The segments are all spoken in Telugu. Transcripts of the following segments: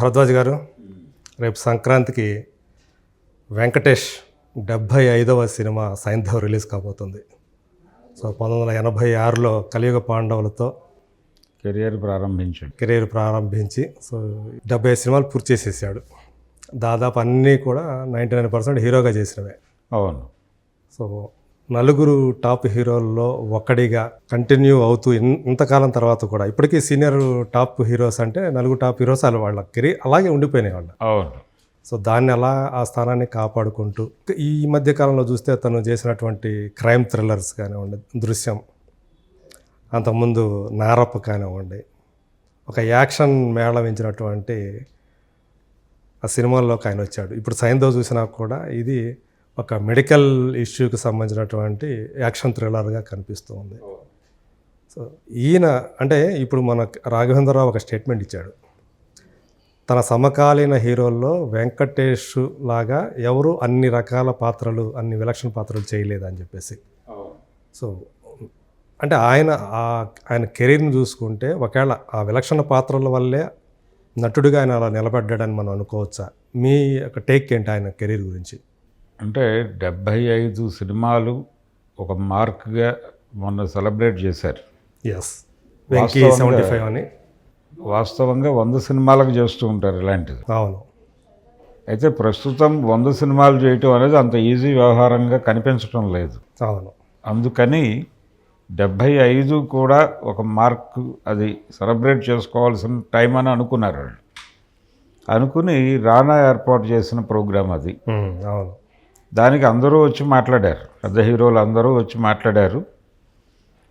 భరద్వాజ్ గారు రేపు సంక్రాంతికి వెంకటేష్ డెబ్భై ఐదవ సినిమా సైంధవ్ రిలీజ్ కాబోతుంది. సో పంతొమ్మిది వందల ఎనభై ఆరులో కలియుగ పాండవులతో కెరియర్ ప్రారంభించాడు. కెరీర్ ప్రారంభించి సో డెబ్బై సినిమాలు పూర్తి చేసేసాడు. దాదాపు అన్నీ కూడా నైంటీ నైన్ పర్సెంట్ హీరోగా చేసినవే. అవును. సో నలుగురు టాప్ హీరోల్లో ఒక్కడిగా కంటిన్యూ అవుతూ ఇన్- ఇంతకాలం తర్వాత కూడా ఇప్పటికీ సీనియర్ టాప్ హీరోస్ అంటే నలుగురు టాప్ హీరోస్ వాళ్ళ వాళ్ళ కెరీర్ అలాగే ఉండిపోయినాయి వాళ్ళు. అవును. సో దాన్ని అలా ఆ స్థానాన్ని కాపాడుకుంటూ ఈ మధ్య కాలంలో చూస్తే తను చేసినటువంటి క్రైమ్ థ్రిల్లర్స్ కానివ్వండి దృశ్యం అంతకుముందు నారప్ప కానివ్వండి ఒక యాక్షన్ మేళవించినటువంటి ఆ సినిమాల్లోకి ఆయన వచ్చాడు. ఇప్పుడు సైంధవ్ చూసినా కూడా ఇది ఒక మెడికల్ ఇష్యూకి సంబంధించినటువంటి యాక్షన్ థ్రిల్లర్గా కనిపిస్తూ ఉంది. సో ఈయన అంటే ఇప్పుడు మన రాఘవేంద్రరావు ఒక స్టేట్మెంట్ ఇచ్చాడు. తన సమకాలీన హీరోల్లో వెంకటేష్ లాగా ఎవరు అన్ని రకాల పాత్రలు అన్ని విలక్షణ పాత్రలు చేయలేదని చెప్పేసి. సో అంటే ఆయన ఆ- ఆయన కెరీర్ని చూసుకుంటే ఒకవేళ ఆ విలక్షణ పాత్రల వల్లే నటుడిగా ఆయన అలా నిలబడ్డాడని మనం అనుకోవచ్చా? మీ యొక్క టేక్ ఏంటి ఆయన కెరీర్ గురించి? అంటే డెబ్భై ఐదు సినిమాలు ఒక మార్క్గా మొన్న సెలబ్రేట్ చేశారు. ఎస్ సెవెంటీ ఫైవ్ అని. వాస్తవంగా వంద సినిమాలకు చేస్తూ ఉంటారు ఇలాంటిది. అవును. అయితే ప్రస్తుతం వంద సినిమాలు చేయటం అనేది అంత ఈజీ వ్యవహారంగా కనిపించడం లేదు. అవును. అందుకని డెబ్భై ఐదు కూడా ఒక మార్క్ అది సెలబ్రేట్ చేసుకోవాల్సిన టైం అని అనుకున్నారు వాళ్ళు. అనుకుని రానా ఏర్పాటు చేసిన ప్రోగ్రాం అది. అవును. దానికి అందరూ వచ్చి మాట్లాడారు. పెద్ద హీరోలు అందరూ వచ్చి మాట్లాడారు.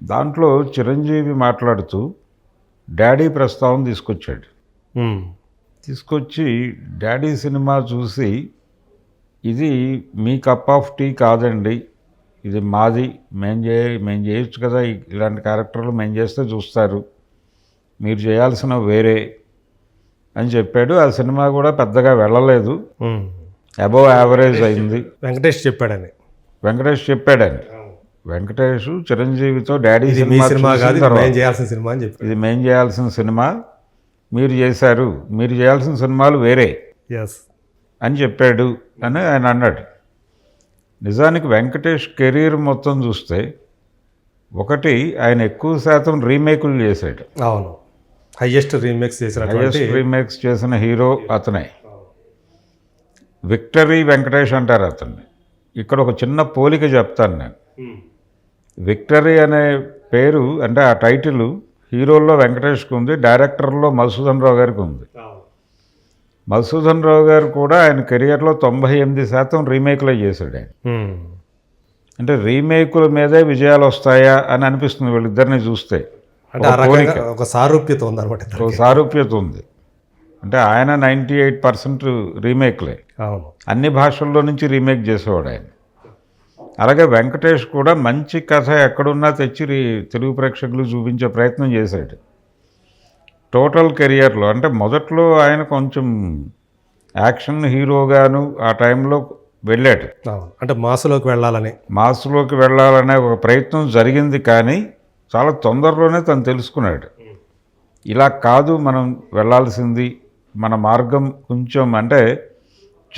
దాంట్లో చిరంజీవి మాట్లాడుతూ డాడీ ప్రస్తావన తీసుకొచ్చాడు. తీసుకొచ్చి డాడీ సినిమా చూసి ఇది మీ కప్ ఆఫ్ టీ కాదండి. ఇది మాది. మేం చే మేము చేయొచ్చు కదా. ఇలాంటి క్యారెక్టర్లు మేము చేస్తే చూస్తారు. మీరు చేయాల్సిన వేరే. అని చెప్పాడు. ఆ సినిమా కూడా పెద్దగా వెళ్ళలేదు. అబవ్ యావరేజ్ అయింది. వెంకటేష్ చెప్పాడని. వెంకటేష్ చెప్పాడని. వెంకటేష్ చిరంజీవితో డాడీ సినిమా చూసిన చేయాల్సిన సినిమా అని చెప్పాడు ఇది మేం చేయాల్సిన సినిమా. మీరు చేశారు. మీరు చేయాల్సిన సినిమాలు వేరే. ఎస్ అని చెప్పాడు అని ఆయన అన్నాడు. నిజానికి వెంకటేష్ కెరీర్ మొత్తం చూస్తే ఒకటి ఆయన ఎక్కువ శాతం రీమేకులు చేశాడు. అవును. హైయెస్ట్ రీమేక్స్ చేసినటువంటి హైయెస్ట్ రీమేక్స్ చేసిన హీరో అతనే. విక్టరీ వెంకటేష్ అంటారు అతన్ని. ఇక్కడ ఒక చిన్న పోలిక చెప్తాను నేను. విక్టరీ అనే పేరు అంటే ఆ టైటిల్ హీరోల్లో వెంకటేష్కి ఉంది డైరెక్టర్లో మధుసూదన్ రావు గారికి ఉంది. మధుసూదన్ రావు గారు కూడా ఆయన కెరియర్లో తొంభై ఎనిమిది శాతం రీమేక్లే చేశాడు ఆయన. అంటే రీమేకుల మీదే విజయాలు వస్తాయా అని అనిపిస్తుంది వీళ్ళిద్దరిని చూస్తే. ఒక సారూప్యత ఇద్దరికి. ఓ సారూప్యత ఉంది. అంటే ఆయన నైంటీ ఎయిట్ పర్సెంట్ రీమేక్లే. అవును. అన్ని భాషల్లో నుంచి రీమేక్ చేసేవాడు ఆయన. అలాగే వెంకటేష్ కూడా మంచి కథ ఎక్కడున్నా తెచ్చి రీ- తెలుగు ప్రేక్షకులు చూపించే ప్రయత్నం చేశాడు. టోటల్ కెరియర్లో అంటే మొదట్లో ఆయన కొంచెం యాక్షన్ హీరోగాను ఆ టైంలో వెళ్ళాడు. అంటే మాసులోకి వెళ్ళాలని. మాస్లోకి వెళ్ళాలనే ఒక ప్రయత్నం జరిగింది కానీ చాలా తొందరలోనే తను తెలుసుకున్నాడు. ఇలా కాదు మనం వెళ్ళాల్సింది మన మార్గం కొంచెం అంటే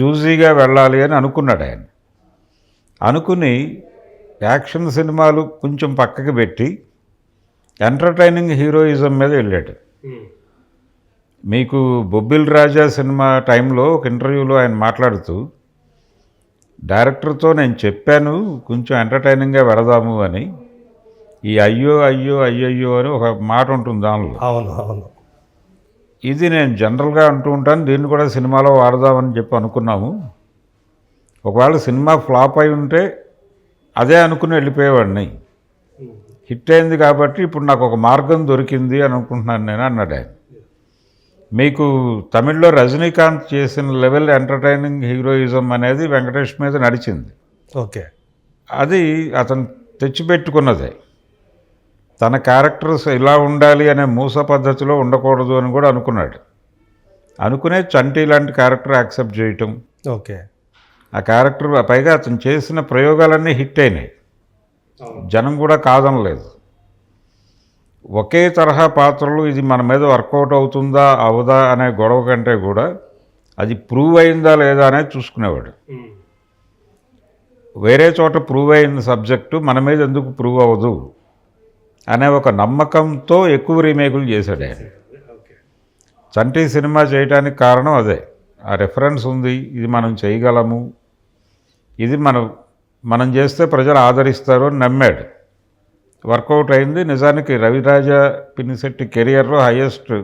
చూజీగా వెళ్ళాలి అని అనుకున్నాడు ఆయన. అనుకుని యాక్షన్ సినిమాలు కొంచెం పక్కకి పెట్టి ఎంటర్టైనింగ్ హీరోయిజం మీద వెళ్ళాడు. మీకు బొబ్బిల్ రాజా సినిమా టైంలో ఒక ఇంటర్వ్యూలో ఆయన మాట్లాడుతూ డైరెక్టర్తో నేను చెప్పాను కొంచెం ఎంటర్టైనింగ్గా వెళదాము అని. ఈ అయ్యో అయ్యో అయ్యయ్యో అని ఒక మాట ఉంటుంది దానిలో. అవును అవును. ఇది నేను జనరల్గా అంటూ ఉంటాను దీన్ని కూడా సినిమాలో వాడదామని చెప్పి అనుకున్నాము. ఒకవేళ సినిమా ఫ్లాప్ అయి ఉంటే అదే అనుకుని వెళ్ళిపోయేవాడిని. హిట్ అయింది కాబట్టి ఇప్పుడు నాకు ఒక మార్గం దొరికింది అని అనుకుంటున్నాను నేను అన్నాడు ఆయన. మీకు తమిళ్ళో రజనీకాంత్ చేసిన లెవెల్ ఎంటర్టైనింగ్ హీరోయిజం అనేది వెంకటేష్ మీద నడిచింది. ఓకే. అది అతను తెచ్చిపెట్టుకున్నదే. తన క్యారెక్టర్స్ ఇలా ఉండాలి అనే మూస పద్ధతిలో ఉండకూడదు అని కూడా అనుకున్నాడు. అనుకునే చంటి లాంటి క్యారెక్టర్ యాక్సెప్ట్ చేయటం. ఓకే. ఆ క్యారెక్టర్ పైగా అతను చేసిన ప్రయోగాలన్నీ హిట్ అయినాయి. జనం కూడా కాదనలేదు. ఒకే తరహా పాత్రలు ఇది మన మీద వర్కౌట్ అవుతుందా అవదా అనే గొడవ కంటే కూడా అది ప్రూవ్ అయిందా లేదా అనేది చూసుకునేవాడు. వేరే చోట ప్రూవ్ అయిన సబ్జెక్టు మన మీద ఎందుకు ప్రూవ్ అవ్వదు? అనే ఒక నమ్మకంతో ఎక్కువ రీమేకులు చేశాడు ఆయన. చంటి సినిమా చేయడానికి కారణం అదే. ఆ రెఫరెన్స్ ఉంది. ఇది మనం చేయగలము. ఇది మనం మనం చేస్తే ప్రజలు ఆదరిస్తారు అని నమ్మాడు. వర్కౌట్ అయింది. నిజానికి రవిరాజ పినిశెట్టి కెరియర్లో హయ్యెస్ట్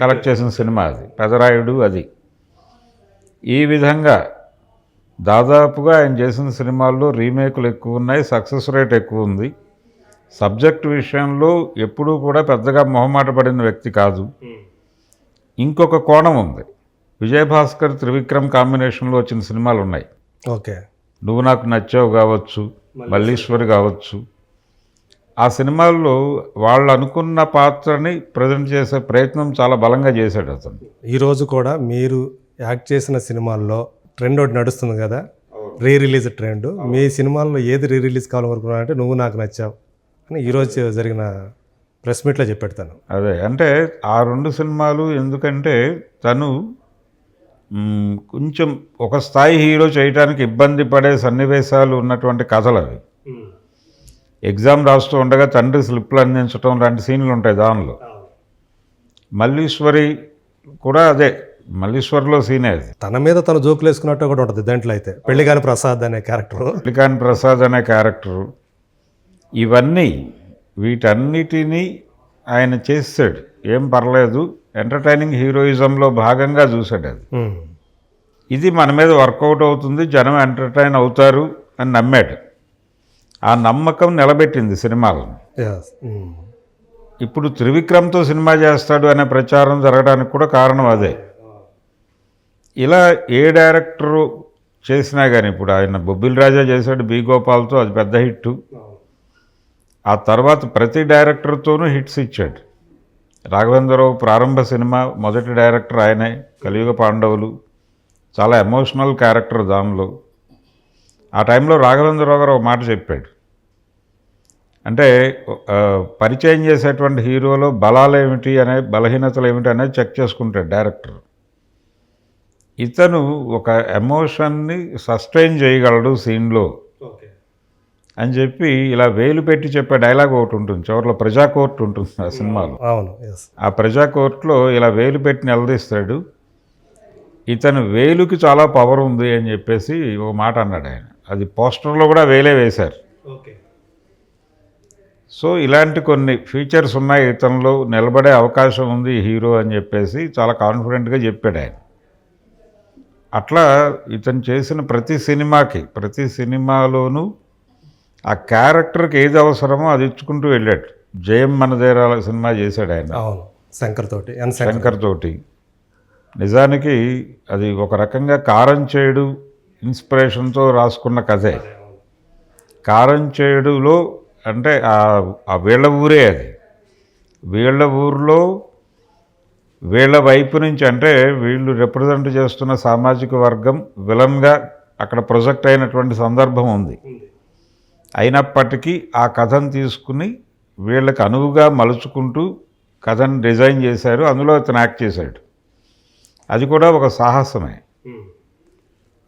కలెక్ట్ చేసిన సినిమా అది. పెదరాయుడు అది. ఈ విధంగా దాదాపుగా ఆయన చేసిన సినిమాల్లో రీమేకులు ఎక్కువ ఉన్నాయి. సక్సెస్ రేట్ ఎక్కువ ఉంది. సబ్జెక్ట్ విషయంలో ఎప్పుడూ కూడా పెద్దగా మొహమాట పడిన వ్యక్తి కాదు. ఇంకొక కోణం ఉంది. విజయభాస్కర్ త్రివిక్రమ్ కాంబినేషన్లో వచ్చిన సినిమాలు ఉన్నాయి. ఓకే. నువ్వు నాకు నచ్చావు కావచ్చు మల్లీశ్వరి. కావచ్చు. ఆ సినిమాల్లో వాళ్ళు అనుకున్న పాత్రని ప్రజెంట్ చేసే ప్రయత్నం చాలా బలంగా చేశాడు అతను. ఈరోజు కూడా మీరు యాక్ట్ చేసిన సినిమాల్లో ట్రెండ్ ఒకటి నడుస్తుంది కదా? Re release trend. మీ సినిమాల్లో ఏది రీ రిలీజ్ కావాలనుకున్నానంటే నువ్వు నాకు నచ్చావు. అని ఈరోజు జరిగిన ప్రెస్ మీట్లో చెప్పెడతాను. అదే అంటే ఆ రెండు సినిమాలు ఎందుకంటే తను కొంచెం ఒక స్థాయి హీరో చేయడానికి ఇబ్బంది పడే సన్నివేశాలు ఉన్నటువంటి కథలు అవి. ఎగ్జామ్ రాస్తూ ఉండగా తండ్రి స్లిప్లు అందించడం లాంటి సీన్లు ఉంటాయి దానిలో. మల్లీశ్వరి కూడా అదే మల్లీశ్వరిలో సీనే అది. తన మీద తను జోకులు వేసుకున్నట్టు కూడా ఉంటుంది దాంట్లో అయితే. పెళ్ళిగాని ప్రసాద్ అనే క్యారెక్టర్. అప్లికాన్ ప్రసాద్ అనే క్యారెక్టరు. ఇవన్నీ వీటన్నిటినీ ఆయన చేసాడు ఏం పర్లేదు ఎంటర్టైనింగ్ హీరోయిజంలో భాగంగా చూశాడు అది. ఇది మన మీద వర్కౌట్ అవుతుంది జనం ఎంటర్టైన్ అవుతారు అని నమ్మాడు. ఆ నమ్మకం నిలబెట్టింది సినిమాలను. ఇప్పుడు త్రివిక్రమ్తో సినిమా చేస్తాడు అనే ప్రచారం జరగడానికి కూడా కారణం అదే. ఇలా ఏ డైరెక్టరు చేసినా కానీ ఇప్పుడు ఆయన బొబ్బిల్ రాజా చేశాడు బి గోపాల్తో అది పెద్ద హిట్ ఆ తర్వాత ప్రతి డైరెక్టర్తోనూ హిట్స్ ఇచ్చాడు. రాఘవేంద్రరావు ప్రారంభ సినిమా మొదటి డైరెక్టర్ ఆయనే కలియుగ పాండవులు. చాలా ఎమోషనల్ క్యారెక్టర్ దానిలో. ఆ టైంలో రాఘవేంద్రరావు గారు ఒక మాట చెప్పాడు. అంటే పరిచయం చేసేటువంటి హీరోలో బలాలు ఏమిటి అనే బలహీనతలు ఏమిటి అనేది చెక్ చేసుకుంటాడు డైరెక్టర్. ఇతను ఒక ఎమోషన్ని సస్టైన్ చేయగలడు సీన్లో. అని చెప్పి ఇలా వేలు పెట్టి చెప్పే డైలాగ్ ఒకటి ఉంటుంది. చివరిలో ప్రజా కోర్టు ఉంటుంది ఆ సినిమాలో. అవును ఆ ప్రజా కోర్టులో ఇలా వేలు పెట్టి నిలదీస్తాడు. ఇతను వేలుకి చాలా పవర్ ఉంది అని చెప్పేసి ఒక మాట అన్నాడు ఆయన. అది పోస్టర్లో కూడా వేలే వేశారు. సో ఇలాంటి కొన్ని ఫీచర్స్ ఉన్నాయి. ఇతనిలో నిలబడే అవకాశం ఉంది హీరో అని చెప్పేసి చాలా కాన్ఫిడెంట్గా చెప్పాడు ఆయన. అట్లా ఇతను చేసిన ప్రతి సినిమాకి ప్రతి సినిమాలోనూ ఆ క్యారెక్టర్కి ఏది అవసరమో అది ఇచ్చుకుంటూ వెళ్ళాడు. జయం మనదేరాల సినిమా చేశాడు ఆయన. అవును. శంకర్ తోటి శంకర్. తోటి. నిజానికి అది ఒక రకంగా కారం చేడు ఇన్స్పిరేషన్తో రాసుకున్న కథే. కారం చేడులో అంటే ఆ- ఆ వీళ్ళ ఊరే అది. వీళ్ళ ఊర్లో వీళ్ళ వైపు నుంచి అంటే వీళ్ళు రిప్రజెంట్ చేస్తున్న సామాజిక వర్గం విలన్గా అక్కడ ప్రొజెక్ట్ అయినటువంటి సందర్భం ఉంది. అయినప్పటికీ ఆ కథను తీసుకుని వీళ్ళకి అనువుగా మలుచుకుంటూ కథను డిజైన్ చేశారు. అందులో ఇతను యాక్ట్ చేశాడు. అది కూడా ఒక సాహసమే.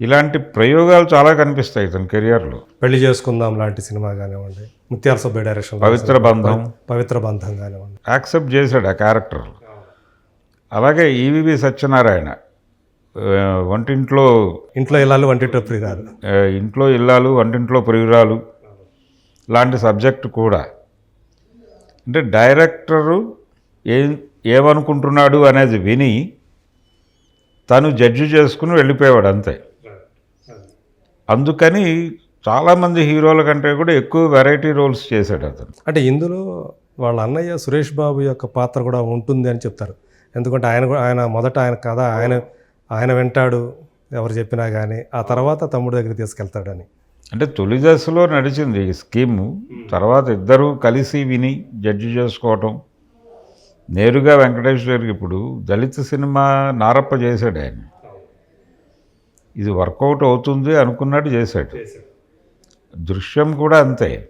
ఇలాంటి ప్రయోగాలు చాలా కనిపిస్తాయి ఇతని కెరియర్లో. పెళ్ళి చేసుకుందాం లాంటి సినిమా కానివ్వండి ముత్యాల సుబ్బయ్య డైరెక్షన్ పవిత్ర బంధం. పవిత్ర బంధం కానివ్వండి. యాక్సెప్ట్ చేశాడు ఆ క్యారెక్టర్. అలాగే ఈవివి సత్యనారాయణ వంటింట్లో ఇంట్లో ఇల్లాలు వంటింటో ప్రియురాలు. ఇంట్లో ఇల్లాలు వంటింట్లో ప్రియురాలు లాంటి సబ్జెక్ట్ కూడా. అంటే డైరెక్టరు ఏం ఏమనుకుంటున్నాడు అనేది విని తను జడ్జి చేసుకుని వెళ్ళిపోయేవాడు అంతే. అందుకని చాలామంది హీరోల కంటే కూడా ఎక్కువ వెరైటీ రోల్స్ చేశాడు అతను. అంటే ఇందులో వాళ్ళ అన్నయ్య సురేష్ బాబు యొక్క పాత్ర కూడా ఉంటుంది అని చెప్తారు. ఎందుకంటే ఆయన కూడా ఆయన మొదట ఆయన కథ ఆయన ఆయన వింటాడు ఎవరు చెప్పినా కానీ ఆ తర్వాత తమ్ముడు దగ్గర తీసుకెళ్తాడని. అంటే తొలి దశలో నడిచింది ఈ స్కీము. తర్వాత ఇద్దరు కలిసి విని జడ్జి చేసుకోవటం. నేరుగా వెంకటేష్ గారికి ఇప్పుడు దళిత సినిమా నారప్ప చేశాడు ఆయన. ఇది వర్కౌట్ అవుతుంది అనుకున్నట్టు చేశాడు. దృశ్యం కూడా అంతే.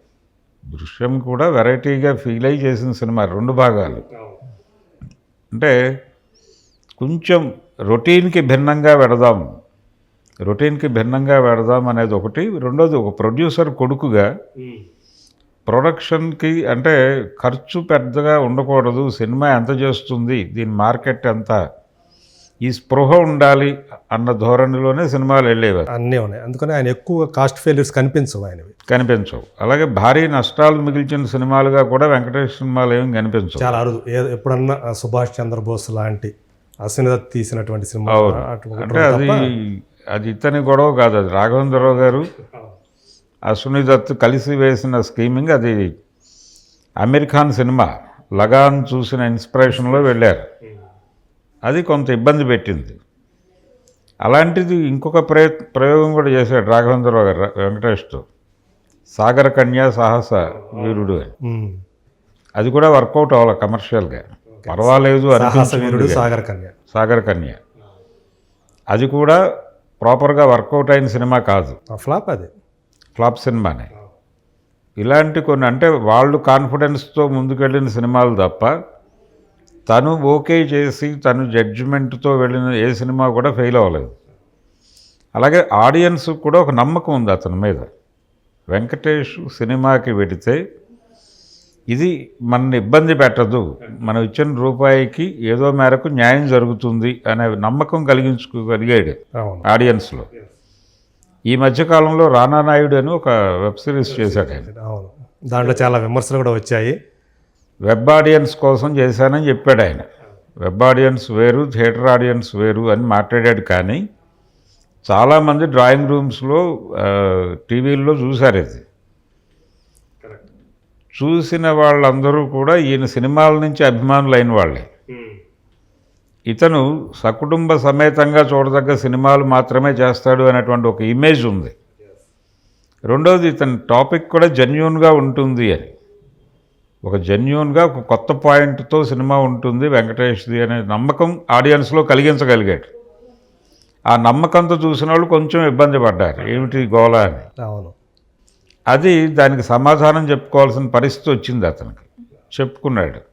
దృశ్యం కూడా వెరైటీగా ఫీల్ అయ్యి చేసిన సినిమా రెండు భాగాలు. అంటే కొంచెం రొటీన్కి భిన్నంగా పెడదాం. రొటీన్కి భిన్నంగా పెడదాం అనేది ఒకటి. రెండోది ఒక ప్రొడ్యూసర్ కొడుకుగా ప్రొడక్షన్కి అంటే ఖర్చు పెద్దగా ఉండకూడదు. సినిమా ఎంత చేస్తుంది? దీని మార్కెట్ ఎంత? ఈ స్పృహ ఉండాలి అన్న ధోరణిలోనే సినిమాలు వెళ్ళేవారు అన్నీ ఉన్నాయి. అందుకని ఆయన ఎక్కువ కాస్ట్ ఫెయిల్యూర్స్ కనిపించవు ఆయనవి. కనిపించవు. అలాగే భారీ నష్టాలు మిగిల్చిన సినిమాలుగా కూడా వెంకటేష్ సినిమాలు ఏమి కనిపించవు. చాలా అరుదు. ఎప్పుడన్నా సుభాష్ చంద్రబోస్ లాంటి అశ్విని దత్ తీసినటువంటి సినిమా అంటే అది అది ఇతని గొడవ కాదు అది రాఘవేంద్రరావు గారు. అశ్విని దత్ కలిసి వేసిన స్కీమింగ్ అది అమీర్ ఖాన్ సినిమా లగాన్ చూసిన ఇన్స్పిరేషన్లో వెళ్ళారు. అది కొంత ఇబ్బంది పెట్టింది. అలాంటిది ఇంకొక ప్రయ ప్రయోగం కూడా చేశాడు రాఘవేంద్రరావు గారు వెంకటేష్తో. సాగర కన్యా సాహస వీరుడు అని. అది కూడా వర్కౌట్ అవ్వాలి కమర్షియల్గా. పర్వాలేదు సాగర్ కన్య. సాగర్ కన్య. అది కూడా ప్రాపర్గా వర్కౌట్ అయిన సినిమా కాదు. ఫ్లాప్ అది. ఫ్లాప్ సినిమానే. ఇలాంటి కొన్ని అంటే వాళ్ళు కాన్ఫిడెన్స్తో ముందుకెళ్ళిన సినిమాలు తప్ప తను ఓకే చేసి తను జడ్జిమెంట్తో వెళ్ళిన ఏ సినిమా కూడా ఫెయిల్ అవ్వలేదు. అలాగే ఆడియన్స్ కూడా ఒక నమ్మకం ఉంది అతని మీద. వెంకటేష్ సినిమాకి వెడితే ఇది మనని ఇబ్బంది పెట్టదు. మనం ఇచ్చిన రూపాయికి ఏదో మేరకు న్యాయం జరుగుతుంది అనే నమ్మకం కలిగించుకోగలిగాడు ఆడియన్స్లో. ఈ మధ్యకాలంలో రానా నాయుడు అని ఒక వెబ్ సిరీస్ చేశాడు ఆయన. దాంట్లో చాలా విమర్శలు కూడా వచ్చాయి. వెబ్ ఆడియన్స్ కోసం చేశానని చెప్పాడు ఆయన. వెబ్ ఆడియన్స్ వేరు థియేటర్ ఆడియన్స్ వేరు అని మాట్లాడాడు కానీ చాలామంది డ్రాయింగ్ రూమ్స్లో టీవీల్లో చూశారు ఇది. చూసిన వాళ్ళందరూ కూడా ఈయన సినిమాల నుంచి అభిమానులైన వాళ్ళే. ఇతను సకుటుంబ సమేతంగా చూడదగ్గ సినిమాలు మాత్రమే చేస్తాడు అనేటువంటి ఒక ఇమేజ్ ఉంది. రెండోది ఇతని టాపిక్ కూడా జెన్యున్గా ఉంటుంది అని. ఒక జెన్యున్గా ఒక కొత్త పాయింట్తో సినిమా ఉంటుంది వెంకటేష్ది అనే నమ్మకం ఆడియన్స్లో కలిగించగలిగాడు. ఆ నమ్మకంతో చూసిన వాళ్ళు కొంచెం ఇబ్బంది పడ్డారు. ఏమిటి గోళ అని? అవును. అది దానికి సమాధానం చెప్పుకోవాల్సిన పరిస్థితి వచ్చింది అతనికి. చెప్పుకున్నాడు.